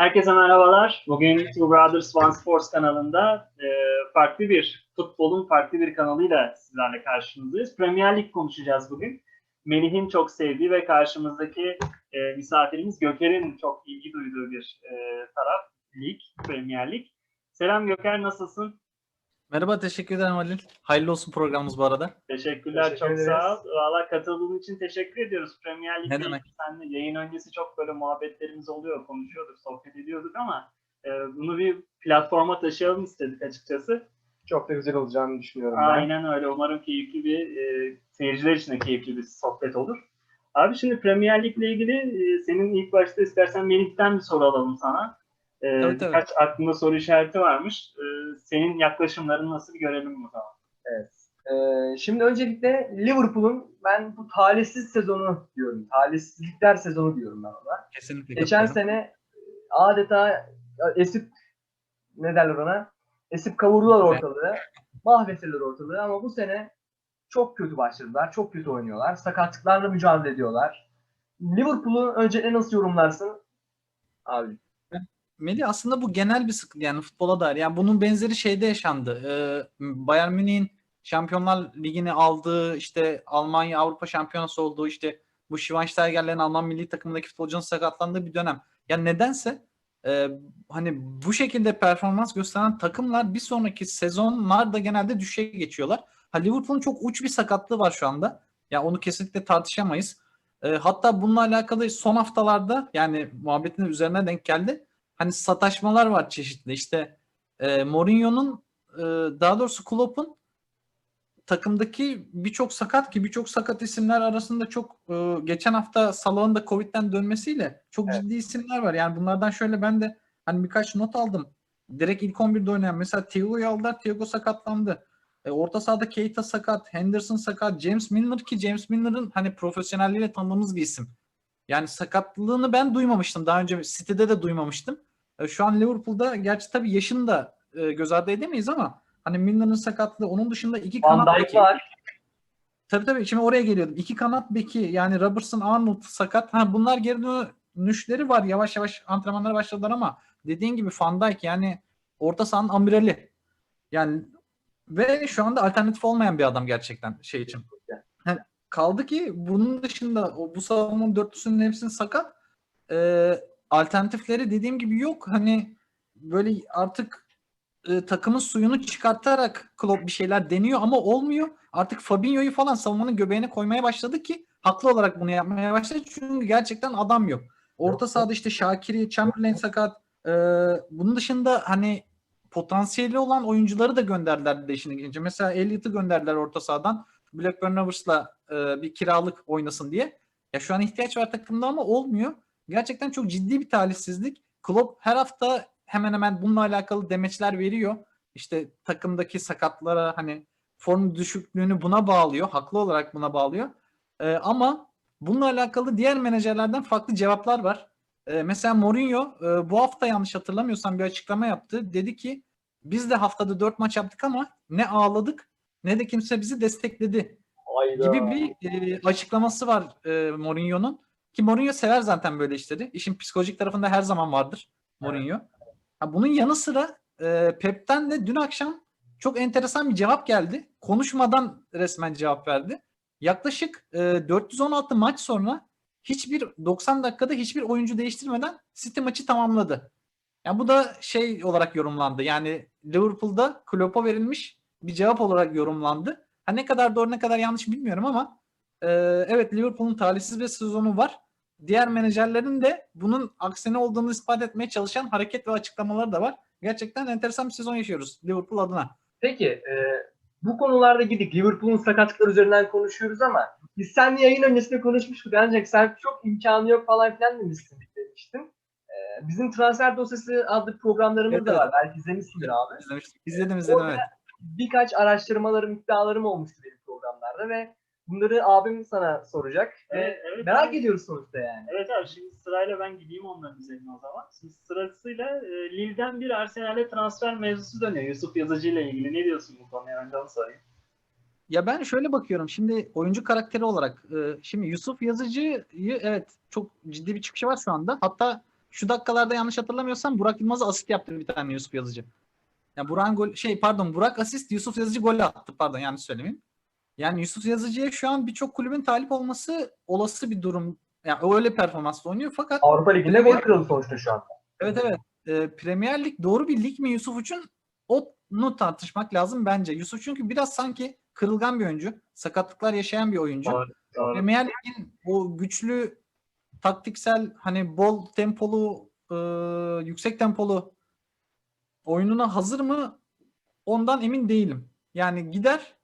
Herkese merhabalar. Bugün Two Brothers One Sports kanalında e, farklı bir futbolun farklı bir kanalıyla sizlerle karşınızdayız. Premier Lig konuşacağız bugün. Melih'in çok sevdiği ve karşımızdaki e, misafirimiz Göker'in çok ilgi duyduğu bir e, taraf. Lig, Premier Lig. Selam Göker, nasılsın? Merhaba, teşekkür ederim Halil. Hayırlı olsun programımız bu arada. Teşekkürler, Teşekkür çok ederiz. sağ ol. Valla katıldığın için teşekkür ediyoruz. Premier Lig'de Ne demek? seninle yayın öncesi çok böyle muhabbetlerimiz oluyor, konuşuyorduk, sohbet ediyorduk ama e, bunu bir platforma taşıyalım istedik açıkçası. Çok da güzel olacağını düşünüyorum ben. Aynen öyle. Umarım keyifli bir, e, seyirciler için de keyifli bir sohbet olur. Abi şimdi Premier Lig'le ilgili e, senin ilk başta istersen Melih'ten bir soru alalım sana. E, Tabii, tabii. Birkaç aklında soru işareti varmış. E, senin yaklaşımların nasıl bir görelim o zaman. Ee, şimdi öncelikle Liverpool'un ben bu talihsiz sezonu diyorum. Talihsizlikler sezonu diyorum ben ona. Kesinlikle. Geçen sene adeta esip ne derler ona? Esip kavurdular ortalığı. Mahvettiler ortalığı ama bu sene çok kötü başladılar. Çok kötü oynuyorlar. Sakatlıklarla mücadele ediyorlar. Liverpool'u öncelikle nasıl yorumlarsın? Abi. Melih aslında bu genel bir sıkıntı yani futbola dair. Yani bunun benzeri şeyde yaşandı. Ee, Bayern Münih'in Şampiyonlar Ligi'ni aldığı, işte Almanya Avrupa Şampiyonası olduğu, işte bu Schweinsteiger'lerin Alman milli takımındaki futbolcunun sakatlandığı bir dönem. Yani nedense e, hani bu şekilde performans gösteren takımlar bir sonraki sezonlarda genelde düşüşe geçiyorlar. Ha Liverpool'un çok uç bir sakatlığı var şu anda. Ya onu kesinlikle tartışamayız. E, hatta bununla alakalı son haftalarda yani muhabbetin üzerine denk geldi. Hani sataşmalar var çeşitli. İşte e, Mourinho'nun e, daha doğrusu Klopp'un takımdaki birçok sakat ki birçok sakat isimler arasında çok e, geçen hafta Salah'ın da Covid'den dönmesiyle çok Evet. ciddi isimler var. Yani bunlardan şöyle ben de hani birkaç not aldım. Direkt ilk 11'de oynayan mesela Thiago'yu aldılar. Thiago sakatlandı. E, orta sahada Keita sakat, Henderson sakat, James Milner ki James Milner'ın hani profesyonelliğiyle tanıdığımız bir isim. Yani sakatlığını ben duymamıştım. Daha önce City'de de duymamıştım. E, şu an Liverpool'da gerçi tabii yaşını da e, göz ardı edemeyiz ama hani Milner'ın sakatlığı onun dışında iki Van kanat beki. var. Tabii tabii şimdi oraya geliyordum. İki kanat beki yani Robertson Arnold sakat. Ha bunlar geri dönüşleri var. Yavaş yavaş antrenmanlara başladılar ama dediğin gibi Van Dijk yani orta sahanın amirali. Yani ve şu anda alternatif olmayan bir adam gerçekten şey için. Kaldı ki bunun dışında o bu savunmanın dörtlüsünün hepsinin sakat. Ee, alternatifleri dediğim gibi yok. Hani böyle artık e, takımın suyunu çıkartarak Klopp bir şeyler deniyor ama olmuyor. Artık Fabinho'yu falan savunmanın göbeğine koymaya başladı ki haklı olarak bunu yapmaya başladı. Çünkü gerçekten adam yok. Orta sahada işte Şakiri, Chamberlain sakat. Ee, bunun dışında hani potansiyeli olan oyuncuları da gönderdiler de işine gelince. Mesela Elliott'ı gönderdiler orta sahadan. Blackburn Rovers'la e, bir kiralık oynasın diye. Ya şu an ihtiyaç var takımda ama olmuyor. Gerçekten çok ciddi bir talihsizlik. Klopp her hafta hemen hemen bununla alakalı demeçler veriyor. İşte takımdaki sakatlara hani form düşüklüğünü buna bağlıyor. Haklı olarak buna bağlıyor. Ee, ama bununla alakalı diğer menajerlerden farklı cevaplar var. Ee, mesela Mourinho e, bu hafta yanlış hatırlamıyorsam bir açıklama yaptı. Dedi ki biz de haftada 4 maç yaptık ama ne ağladık ne de kimse bizi destekledi Hayda. gibi bir e, açıklaması var e, Mourinho'nun. Ki Mourinho sever zaten böyle işleri. İşin psikolojik tarafında her zaman vardır Mourinho. Ha, bunun yanı sıra e, Pep'ten de dün akşam çok enteresan bir cevap geldi. Konuşmadan resmen cevap verdi. Yaklaşık e, 416 maç sonra hiçbir 90 dakikada hiçbir oyuncu değiştirmeden City maçı tamamladı. Yani bu da şey olarak yorumlandı. Yani Liverpool'da Klopp'a verilmiş bir cevap olarak yorumlandı. Ha ne kadar doğru ne kadar yanlış bilmiyorum ama e, evet Liverpool'un talihsiz bir sezonu var. Diğer menajerlerin de bunun aksine olduğunu ispat etmeye çalışan hareket ve açıklamaları da var. Gerçekten enteresan bir sezon yaşıyoruz Liverpool adına. Peki e, bu konularda gidik. Liverpool'un sakatlıkları üzerinden konuşuyoruz ama biz seninle yayın öncesinde konuşmuştuk. Ancak sen çok imkanı yok falan filan demiştin. demiştin. E, bizim transfer dosyası adlı programlarımız Evet, da evet. var. Belki izlemişsindir abi. İzlemiştik. İzledim izledim Orada evet. Birkaç araştırmalarım, iddialarım olmuştu benim programlarda ve bunları abim sana soracak. Evet, Ve evet, merak abi. ediyoruz sonuçta yani. Evet abi şimdi sırayla ben gideyim onların üzerine o zaman. Şimdi sırasıyla e, Lille'den bir Arsenal'e transfer mevzusu dönüyor Yusuf Yazıcı ile ilgili. Ne diyorsun bu konuya? Önce onu sorayım. Ya ben şöyle bakıyorum. Şimdi oyuncu karakteri olarak e, şimdi Yusuf Yazıcı'yı evet çok ciddi bir çıkışı var şu anda. Hatta şu dakikalarda yanlış hatırlamıyorsam Burak Yılmaz'a asist yaptı bir tane Yusuf Yazıcı. Yani Burak'ın gol şey pardon Burak asist Yusuf Yazıcı gol attı pardon yanlış söylemeyeyim. Yani Yusuf Yazıcı'ya şu an birçok kulübün talip olması olası bir durum. Yani öyle performansla oynuyor fakat Avrupa Ligi'nde gol kralı sonuçta şu an. Evet evet. Ee, Premier Lig doğru bir lig mi Yusuf için? Onu tartışmak lazım bence. Yusuf çünkü biraz sanki kırılgan bir oyuncu. Sakatlıklar yaşayan bir oyuncu. Doğru, doğru. Premier Lig'in o güçlü taktiksel hani bol tempolu e, yüksek tempolu oyununa hazır mı? Ondan emin değilim. Yani gider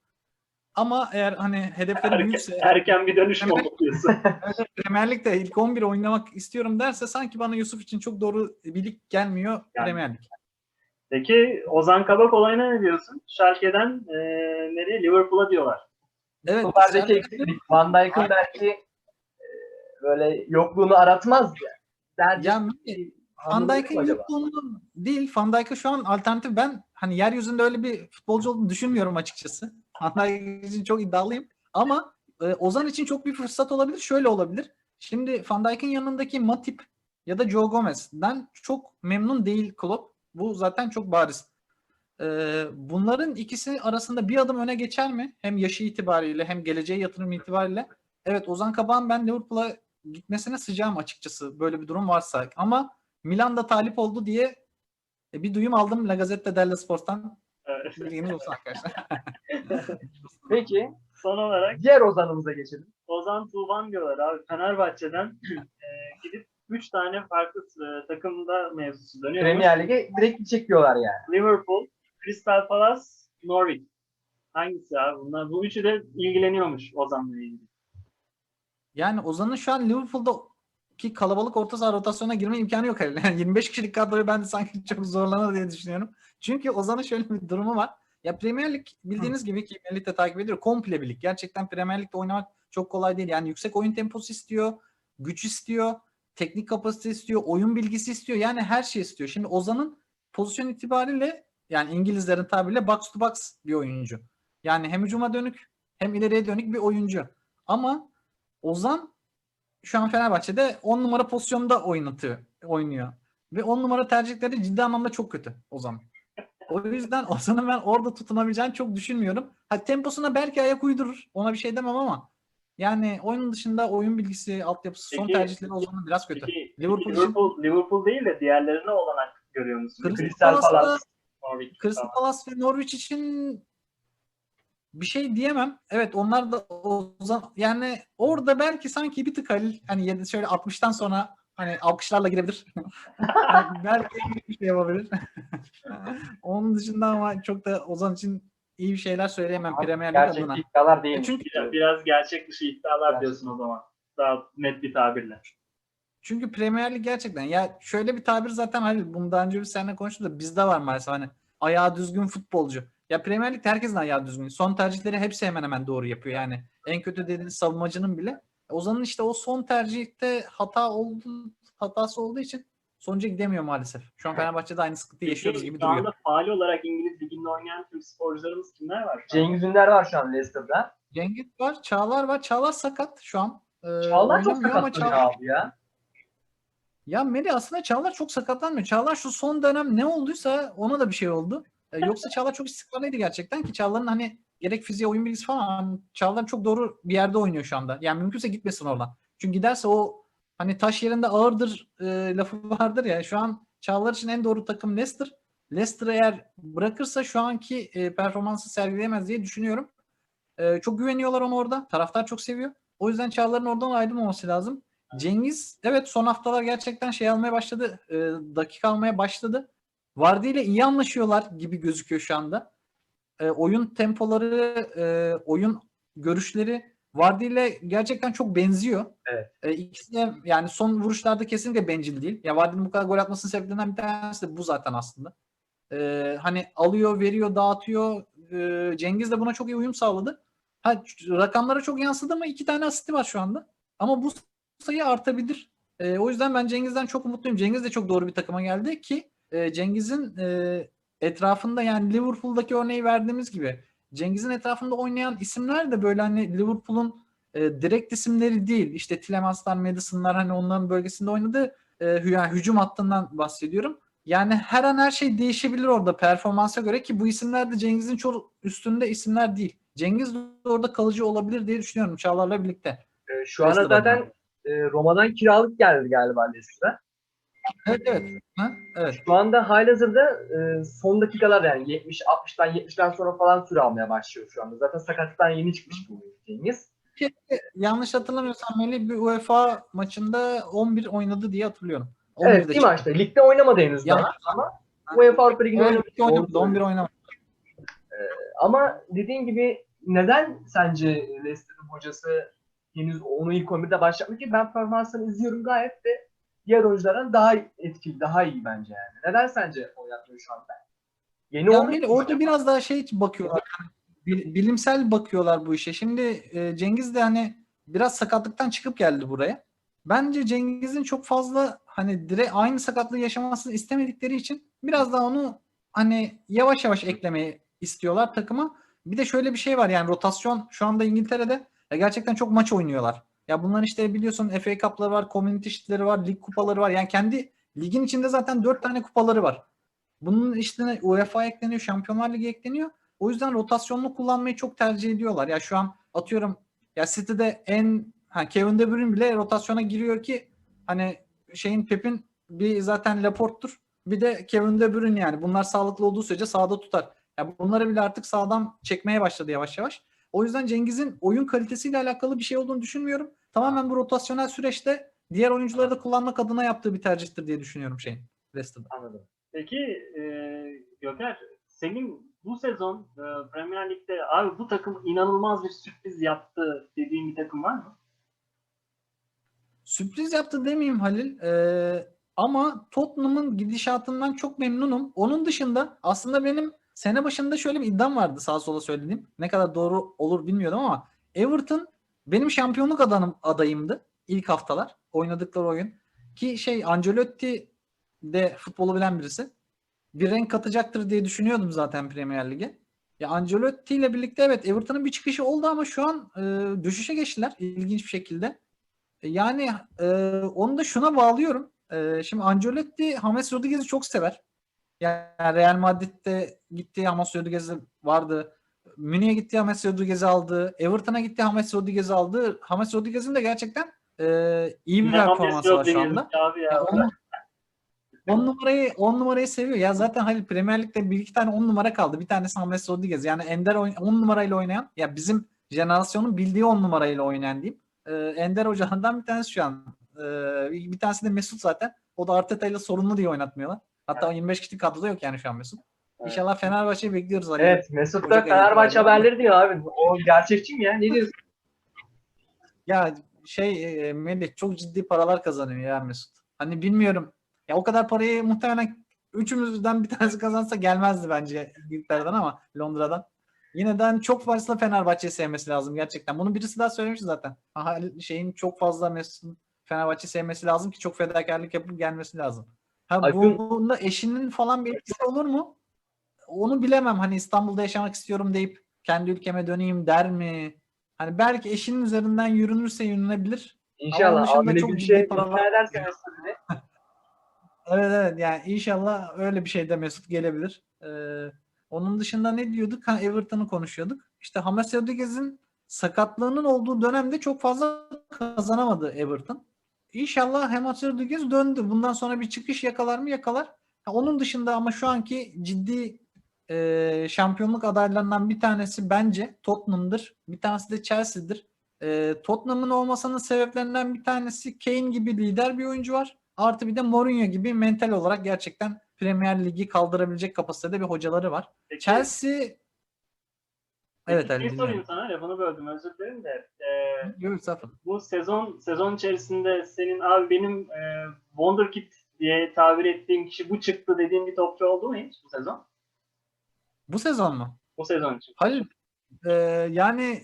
ama eğer hani hedefleri Erken, büyükse erken bir dönüş mü okuyorsun? Premier Lig'de ilk 11 oynamak istiyorum derse sanki bana Yusuf için çok doğru bir lig gelmiyor Yani. Premier Lig. Peki Ozan Kabak olayına ne diyorsun? Schalke'den e, nereye? Liverpool'a diyorlar. Evet. Sen- eksiklik. Van Dijk'ın belki e, böyle yokluğunu aratmaz ya. Derdi Ya Van acaba? yokluğunu değil. Van Dijk'a şu an alternatif ben hani yeryüzünde öyle bir futbolcu olduğunu düşünmüyorum açıkçası. Van için çok iddialıyım. Ama e, Ozan için çok bir fırsat olabilir. Şöyle olabilir. Şimdi Van Dijk'in yanındaki Matip ya da Joe Gomez'den çok memnun değil Klopp. Bu zaten çok bariz. E, bunların ikisi arasında bir adım öne geçer mi? Hem yaşı itibariyle hem geleceğe yatırım itibariyle. Evet Ozan Kabak'ın ben Liverpool'a gitmesine sıcağım açıkçası böyle bir durum varsa. Ama Milan'da talip oldu diye e, bir duyum aldım La Gazzetta dello Sport'tan. Bilginiz olsun arkadaşlar. Peki Son olarak diğer ozanımıza geçelim. Ozan Tuğban diyorlar abi. Fenerbahçe'den e, gidip 3 tane farklı e, takımda mevzusu dönüyor. Premier Lig'e direkt gidecek diyorlar yani. Liverpool, Crystal Palace, Norwich. Hangisi abi bunlar? Bu üçü de ilgileniyormuş Ozan'la ilgili. Yani Ozan'ın şu an Liverpool'da ki kalabalık orta saha rotasyona girme imkanı yok herhalde. Yani 25 kişilik kadroyu ben de sanki çok zorlanır diye düşünüyorum. Çünkü Ozan'ın şöyle bir durumu var. Ya Premier Lig bildiğiniz gibi ki Melih de takip ediyor. Komple bir lig. Gerçekten Premier Lig'de oynamak çok kolay değil. Yani yüksek oyun temposu istiyor, güç istiyor, teknik kapasite istiyor, oyun bilgisi istiyor. Yani her şey istiyor. Şimdi Ozan'ın pozisyon itibariyle yani İngilizlerin tabiriyle box to box bir oyuncu. Yani hem hücuma dönük hem ileriye dönük bir oyuncu. Ama Ozan şu an Fenerbahçe'de 10 numara pozisyonda oynatıyor, oynuyor. Ve 10 numara tercihleri ciddi anlamda çok kötü Ozan. O yüzden Ozan'ın ben orada tutunabileceğini çok düşünmüyorum. Ha, temposuna belki ayak uydurur. Ona bir şey demem ama yani oyunun dışında oyun bilgisi, altyapısı, son Peki- tercihleri Ozan'ın biraz kötü. Peki, Liverpool Liverpool, için- Liverpool, değil de diğerlerine olanak görüyor musun? Crystal Palace. Crystal. Palace ve Norwich için bir şey diyemem. Evet onlar da Ozan yani orada belki sanki bir tık Halil hani şöyle 60'tan sonra hani alkışlarla girebilir. Yani belki bir şey yapabilir. Onun dışında ama çok da Ozan için iyi bir şeyler söyleyemem Premier Lig Gerçek adına. iddialar değil. Çünkü Biraz, biraz gerçek dışı iddialar Gerçek. diyorsun o zaman. Daha net bir tabirle. Çünkü Premier Lig gerçekten ya şöyle bir tabir zaten Halil bunu daha önce bir seninle konuştuk da bizde var maalesef hani ayağı düzgün futbolcu. Ya Premier Lig'de herkesin ayağı düzgün. Son tercihleri hepsi hemen hemen doğru yapıyor yani. En kötü dediğiniz savunmacının bile. Ozan'ın işte o son tercihte hata oldu, hatası olduğu için sonuca gidemiyor maalesef. Şu an Fenerbahçe'de aynı sıkıntıyı yaşıyoruz gibi şu duruyor. anda faali olarak İngiliz Ligi'nde oynayan tüm sporcularımız kimler var? şu? Cengiz Ünder var şu an Leicester'da. Cengiz var, Çağlar var. Çağlar sakat şu an. Ee, Çağlar çok sakatlanıyor Çağlar- ya. Ya Melih aslında Çağlar çok sakatlanmıyor. Çağlar şu son dönem ne olduysa ona da bir şey oldu. E, yoksa Çağlar çok istikrarlıydı gerçekten ki Çağlar'ın hani gerek fiziğe oyun bilgisi falan Çağlar çok doğru bir yerde oynuyor şu anda. Yani mümkünse gitmesin oradan. Çünkü giderse o hani taş yerinde ağırdır e, lafı vardır ya. Şu an Çağlar için en doğru takım Leicester. Leicester eğer bırakırsa şu anki e, performansı sergileyemez diye düşünüyorum. E, çok güveniyorlar ona orada. Taraftar çok seviyor. O yüzden Çağlar'ın oradan ayrılmaması lazım. Cengiz evet son haftalar gerçekten şey almaya başladı. e, dakika almaya başladı. Vardy ile iyi anlaşıyorlar gibi gözüküyor şu anda. E, oyun tempoları, e, oyun görüşleri Vardy ile gerçekten çok benziyor. Evet. E, ikisi de yani son vuruşlarda kesinlikle bencil değil. Ya Vardy'nin bu kadar gol atmasının sebeplerinden bir tanesi de bu zaten aslında. E, hani alıyor, veriyor, dağıtıyor. E, Cengiz de buna çok iyi uyum sağladı. Ha, rakamlara çok yansıdı mı? İki tane asisti var şu anda. Ama bu sayı artabilir. E, o yüzden ben Cengiz'den çok umutluyum. Cengiz de çok doğru bir takıma geldi ki e, Cengiz'in e, etrafında yani Liverpool'daki örneği verdiğimiz gibi Cengiz'in etrafında oynayan isimler de böyle hani Liverpool'un e, direkt isimleri değil. İşte Tillemans'lar, Madison'lar hani onların bölgesinde oynadığı e, yani hücum hattından bahsediyorum. Yani her an her şey değişebilir orada performansa göre ki bu isimler de Cengiz'in çok üstünde isimler değil. Cengiz de orada kalıcı olabilir diye düşünüyorum Çağlar'la birlikte. Ee, şu anda Leicester'dan. zaten e, Roma'dan kiralık geldi galiba Leicester'a. Evet evet. Ha? Evet. Şu anda halihazırda e, son dakikalar yani 70 60'tan 70'ten sonra falan süre almaya başlıyor şu anda. Zaten sakatlıktan yeni çıkmış bu Cengiz. Yanlış hatırlamıyorsam Melih bir UEFA maçında 11 oynadı diye hatırlıyorum. 11'de Evet bir maçta. Ligde oynamadı henüz Ya- daha ama UEFA Avrupa Ligi'nde oynamadı, Doğru 11 oynamadı. Ama dediğin gibi neden sence Leicester'ın hocası henüz onu ilk 11'de başlatmıyor ki? Ben performansını izliyorum gayet de diğer oyunculardan daha etkili, daha iyi bence yani. Neden sence oynatmıyor şu anda? Yeni Ya olmuş Melih, orada acaba? biraz daha şey bakıyorlar. yani bil- bilimsel bakıyorlar bu işe. Şimdi e, Cengiz de hani biraz sakatlıktan çıkıp geldi buraya. Bence Cengiz'in çok fazla hani direkt aynı sakatlığı yaşamasını istemedikleri için biraz daha onu hani yavaş yavaş eklemeyi istiyorlar takıma. Bir de şöyle bir şey var yani rotasyon şu anda İngiltere'de ya gerçekten çok maç oynuyorlar. Ya bunların işte biliyorsun FA Cup'ları var, Community Shield'leri var, lig kupaları var. Yani kendi ligin içinde zaten 4 tane kupaları var. Bunun işte UEFA ekleniyor, Şampiyonlar Ligi ekleniyor. O yüzden rotasyonlu kullanmayı çok tercih ediyorlar. Ya şu an atıyorum ya City'de en ha Kevin De Bruyne bile rotasyona giriyor ki hani şeyin Pep'in bir zaten Laporte'tur. Bir de Kevin De Bruyne yani. Bunlar sağlıklı olduğu sürece sağda tutar. Ya bunları bile artık sağdan çekmeye başladı yavaş yavaş. O yüzden Cengiz'in oyun kalitesiyle alakalı bir şey olduğunu düşünmüyorum. Tamamen bu rotasyonel süreçte diğer oyuncuları da kullanmak adına yaptığı bir tercihtir diye düşünüyorum şeyin. Leicester'da. Anladım. Peki e, Göker, senin bu sezon e, Premier Lig'de abi bu takım inanılmaz bir sürpriz yaptı dediğin bir takım var mı? Sürpriz yaptı demeyeyim Halil. Ee, ama Tottenham'ın gidişatından çok memnunum. Onun dışında aslında benim sene başında şöyle bir iddiam vardı sağa sola söylediğim. Ne kadar doğru olur bilmiyordum ama Everton benim şampiyonluk adanım, adayımdı ilk haftalar oynadıkları oyun. Ki şey Ancelotti de futbolu bilen birisi. Bir renk katacaktır diye düşünüyordum zaten Premier Lig'e. Ya Ancelotti ile birlikte evet Everton'ın bir çıkışı oldu ama şu an e, düşüşe geçtiler ilginç bir şekilde. E, Yani e, onu da şuna bağlıyorum. E, şimdi Ancelotti James Rodriguez'i çok sever. Yani Real Madrid'de gitti James Rodriguez vardı. Münih'e gitti James Rodriguez'i aldı. Everton'a gitti James Rodriguez'i aldı. James Rodriguez'in de gerçekten e, iyi bir performansı var şu Rodriguez anda. Abi ya. Ya on, on numarayı on numarayı seviyor. Ya zaten Halil Premier Lig'de bir iki tane on numara kaldı. Bir tanesi James Rodriguez. Yani Ender oyn- on numarayla oynayan ya bizim jenerasyonun bildiği on numarayla oynayan diyeyim. Ee, Ender hocalarından bir tanesi şu an. Bir bir tanesi de Mesut zaten. O da Arteta ile sorunlu diye oynatmıyorlar. Hatta o 25 kişilik kadroda yok yani şu an Mesut. İnşallah Fenerbahçe'yi bekliyoruz Halil. Evet Mesut da Ocak Fenerbahçe haberleri diyor abi. O gerçekçi mi ya? Ne diyorsun? Ya şey e, Melih çok ciddi paralar kazanıyor ya Mesut. Hani bilmiyorum. Ya o kadar parayı muhtemelen üçümüzden bir tanesi kazansa gelmezdi bence İngiltere'den ama Londra'dan. Yine de hani çok fazla Fenerbahçe'yi sevmesi lazım gerçekten. Bunu birisi daha söylemiş zaten. Aha, şeyin çok fazla Mesut'un Fenerbahçe sevmesi lazım ki çok fedakarlık yapıp gelmesi lazım. Ha Acun- bunda eşinin falan bir etkisi olur mu? Onu bilemem. Hani İstanbul'da yaşamak istiyorum deyip kendi ülkeme döneyim der mi? Hani belki eşinin üzerinden yürünürse yürünebilir. onun İnşallah. dışında çok bir ciddi şey paralar- ikna bizi. Evet evet yani inşallah öyle bir şey de Mesut gelebilir. Ee, onun dışında ne diyorduk? Ha Everton'u konuşuyorduk. İşte James Rodriguez'in sakatlığının olduğu dönemde çok fazla kazanamadı Everton. İnşallah James Rodriguez döndü. Bundan sonra bir çıkış yakalar mı? Yakalar. Ha, onun dışında ama şu anki ciddi e, şampiyonluk adaylarından bir tanesi bence Tottenham'dır. Bir tanesi de Chelsea'dir. E, Tottenham'ın olmasının sebeplerinden bir tanesi Kane gibi lider bir oyuncu var. Artı bir de Mourinho gibi mental olarak gerçekten Premier Ligi kaldırabilecek kapasitede bir hocaları var. Peki, Chelsea Evet Ali bir şey sorayım sana. Lafını böldüm özür dilerim de. E, Yok Zafer. bu sezon sezon içerisinde senin abi benim e, Wonderkid diye tabir ettiğim kişi bu çıktı dediğin bir topçu oldu mu hiç bu sezon? Bu sezon mu? Bu sezon için. Halil e, yani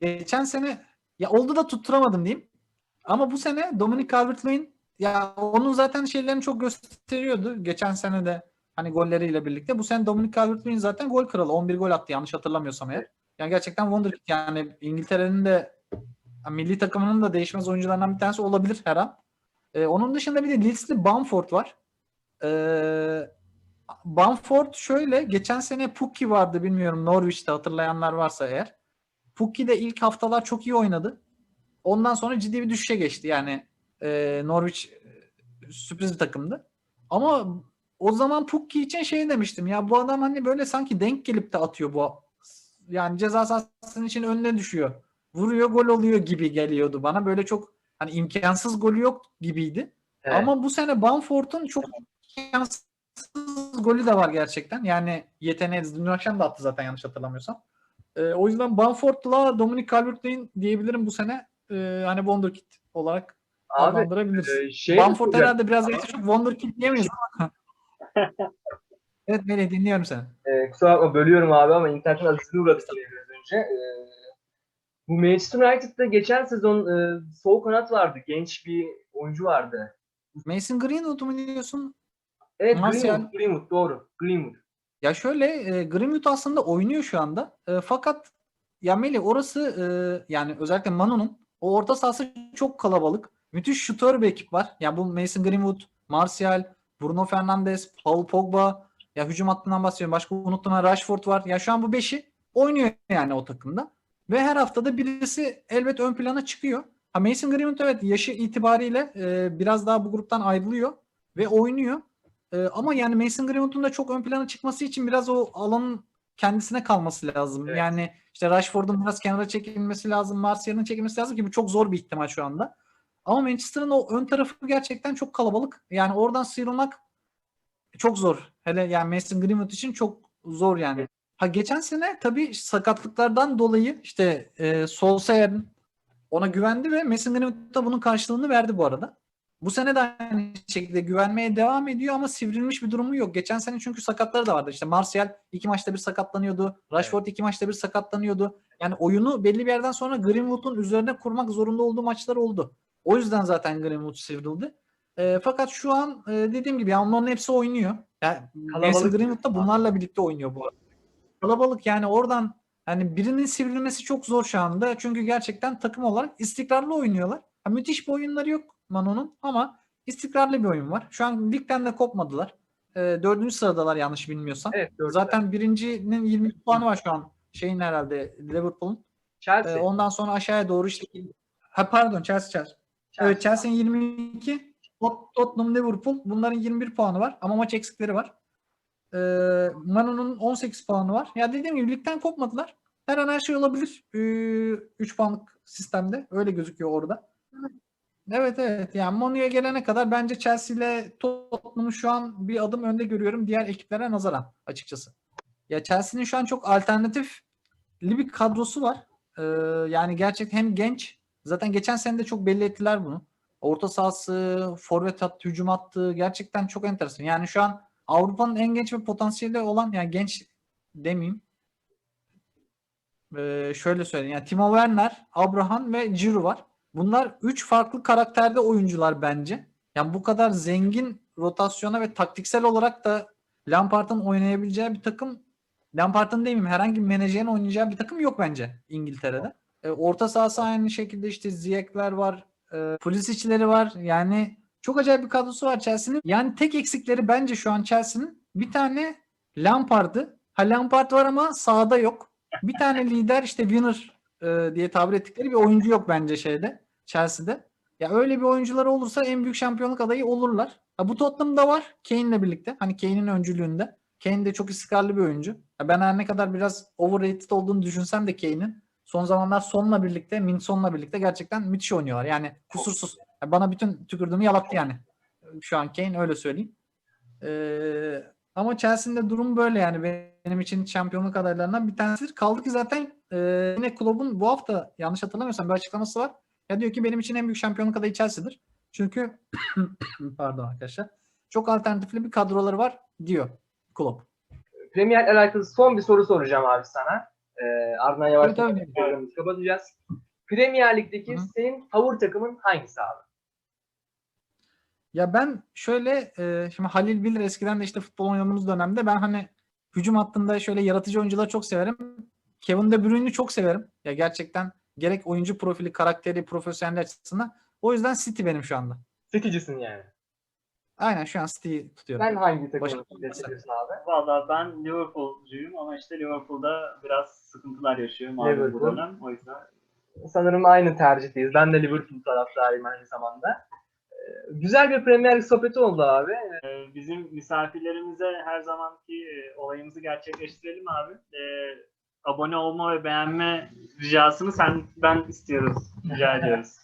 geçen sene ya oldu da tutturamadım diyeyim. Ama bu sene Dominic Calvert-Lewin ya onun zaten şeylerini çok gösteriyordu. Geçen sene de hani golleriyle birlikte. Bu sene Dominic Calvert-Lewin zaten gol kralı. 11 gol attı yanlış hatırlamıyorsam eğer. Yani gerçekten wonderkid yani İngiltere'nin de yani milli takımının da değişmez oyuncularından bir tanesi olabilir her an. Ee, onun dışında bir de Leeds'li Bamford var. Ee, Bamford şöyle geçen sene Pukki vardı bilmiyorum Norwich'te hatırlayanlar varsa eğer. Pukki de ilk haftalar çok iyi oynadı. Ondan sonra ciddi bir düşüşe geçti. Yani e, Norwich e, sürpriz bir takımdı. Ama o zaman Pukki için şey demiştim ya bu adam hani böyle sanki denk gelip de atıyor bu yani ceza sahasının için önüne düşüyor. Vuruyor gol oluyor gibi geliyordu bana. Böyle çok hani imkansız golü yok gibiydi. Evet. Ama bu sene Bamford'un çok imkansız golü de var gerçekten. Yani yeteneği dün akşam da attı zaten yanlış hatırlamıyorsam. Ee, o yüzden Bamford'la Dominic Calvert-Lewin diyebilirim bu sene e, hani Wonderkid olarak Abi adlandırabiliriz. e, şey Bamford herhalde biraz geçti çok Wonderkid diyemeyiz. evet Melih dinliyorum seni. E, kusura bakma bölüyorum abi ama internetin azizliğine uğradık yine biraz önce. E, bu Manchester United'da geçen sezon e, sol kanat vardı. Genç bir oyuncu vardı. Mason Greenwood mu diyorsun? Evet Martial. Greenwood, Greenwood doğru. Greenwood. Ya şöyle e, Greenwood aslında oynuyor şu anda. E, fakat ya Melih orası e, yani özellikle Manu'nun o orta sahası çok kalabalık. Müthiş şutör bir ekip var. Ya bu Mason Greenwood, Martial, Bruno Fernandes, Paul Pogba. Ya hücum hattından bahsediyorum. Başka unuttum Rashford var. Ya şu an bu beşi oynuyor yani o takımda. Ve her haftada birisi elbet ön plana çıkıyor. Ha Mason Greenwood evet yaşı itibariyle e, biraz daha bu gruptan ayrılıyor ve oynuyor. Ee, ama yani Mason Greenwood'un da çok ön plana çıkması için biraz o alanın kendisine kalması lazım. Evet. Yani işte Rashford'un biraz kenara çekilmesi lazım, Martial'ın çekilmesi lazım ki bu çok zor bir ihtimal şu anda. Ama Manchester'ın o ön tarafı gerçekten çok kalabalık. Yani oradan sıyrılmak çok zor. Hele yani Mason Greenwood için çok zor yani. Ha geçen sene tabii sakatlıklardan dolayı işte e, Solskjaer'in ona güvendi ve Mason Greenwood da bunun karşılığını verdi bu arada. Bu sene de aynı şekilde güvenmeye devam ediyor ama sivrilmiş bir durumu yok. Geçen sene çünkü sakatları da vardı. İşte Martial iki maçta bir sakatlanıyordu. Rashford iki maçta bir sakatlanıyordu. Yani oyunu belli bir yerden sonra Greenwood'un üzerine kurmak zorunda olduğu maçlar oldu. O yüzden zaten Greenwood sivrildi. E, fakat şu an e, dediğim gibi yani onların hepsi oynuyor. Yani Mason. Greenwood da bunlarla birlikte oynuyor bu arada. Kalabalık yani oradan yani birinin sivrilmesi çok zor şu anda. Çünkü gerçekten takım olarak istikrarlı oynuyorlar. Ha, müthiş bir oyunları yok Mano'nun ama istikrarlı bir oyun var. Şu an ligden de kopmadılar. E, dördüncü sıradalar yanlış bilmiyorsam. Evet dördüncü. Zaten birincinin 20 puanı var şu an. Şeyin herhalde Liverpool'un. Chelsea. E, ondan sonra aşağıya doğru işte ha pardon Chelsea Chelsea. Evet Chelsea'nin 22, Tot- Tottenham, Liverpool bunların 21 puanı var ama maç eksikleri var. Ee, Manu'nun 18 puanı var. Ya dediğim gibi ligden kopmadılar. Her an her şey olabilir. 3 puanlık sistemde. Öyle gözüküyor orada. Evet evet. Yani Manu'ya gelene kadar bence Chelsea ile Tottenham'ı şu an bir adım önde görüyorum diğer ekiplere nazaran açıkçası. Ya Chelsea'nin şu an çok alternatifli bir kadrosu var. Ee, yani gerçekten hem genç zaten geçen sene de çok belli ettiler bunu. Orta sahası, forvet hattı, hücum hattı gerçekten çok enteresan. Yani şu an Avrupa'nın en genç ve potansiyeli olan yani genç demeyeyim. Ee, şöyle söyleyeyim. Yani Timo Werner, Abraham ve Giroud var. Bunlar üç farklı karakterde oyuncular bence. Yani bu kadar zengin rotasyona ve taktiksel olarak da Lampard'ın oynayabileceği bir takım Lampard'ın demeyeyim herhangi bir menajerin oynayacağı bir takım yok bence İngiltere'de. E, orta sahası aynı şekilde işte Ziyek'ler var, e, Pulisic'leri var. Yani çok acayip bir kadrosu var Chelsea'nin. Yani tek eksikleri bence şu an Chelsea'nin bir tane Lampard'ı. Ha Lampard var ama sahada yok. Bir tane lider işte winner e, diye tabir ettikleri bir oyuncu yok bence şeyde Chelsea'de. Ya öyle bir oyuncuları olursa en büyük şampiyonluk adayı olurlar. Ha, bu Tottenham'da var Kane'le birlikte. Hani Kane'in öncülüğünde. Kane de çok istikrarlı bir oyuncu. Ya ben her ne kadar biraz overrated olduğunu düşünsem de Kane'in son zamanlar Son'la birlikte, Min Son'la birlikte gerçekten müthiş oynuyorlar. Yani kusursuz. Bana bütün tükürdüğümü yalattı yani. Şu an Kane öyle söyleyeyim. Ee, ama Chelsea'nin durum böyle yani benim için şampiyonluk adaylarından bir tanesidir. Kaldı ki zaten e, yine kulübün bu hafta yanlış hatırlamıyorsam bir açıklaması var. Ya diyor ki benim için en büyük şampiyonluk adayı Chelsea'dir. Çünkü pardon arkadaşlar çok alternatifli bir kadroları var diyor kulüp. Premier alakalı son bir soru soracağım abi sana. Ee, ardından yavaş yavaş programımızı kapatacağız. Premier Lig'deki hı. senin favori takımın hangisi abi? Ya ben şöyle e, şimdi Halil bilir eskiden de işte futbol oynadığımız dönemde ben hani hücum hattında şöyle yaratıcı oyuncuları çok severim. Kevin De Bruyne'i çok severim. Ya gerçekten gerek oyuncu profili, karakteri, profesyonel açısından. O yüzden City benim şu anda. City'cisin yani. Aynen şu an City'yi tutuyorum. Sen hangi takımı Başka- destekliyorsun abi? Valla ben Liverpool'cuyum ama işte Liverpool'da biraz sıkıntılar yaşıyor malum bu Liverpool. dönem. O yüzden Sanırım aynı tercihdeyiz. Ben de Liverpool taraftarıyım aynı zamanda. Ee, Güzel bir Premier Lig sohbeti oldu abi. Ee, bizim misafirlerimize her zamanki e, olayımızı gerçekleştirelim abi. Ee, abone olma ve beğenme ricasını sen ben istiyoruz. Rica ediyoruz.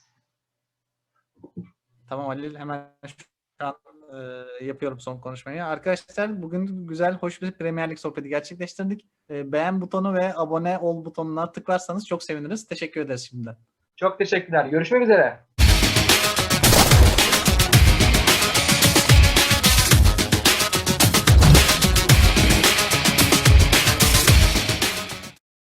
Tamam Halil hemen şu an e, yapıyorum son konuşmayı. Arkadaşlar bugün güzel, hoş bir Premier Lig sohbeti gerçekleştirdik. E, beğen butonu ve abone ol butonuna tıklarsanız çok seviniriz. Teşekkür ederiz şimdiden. Çok teşekkürler. Görüşmek üzere.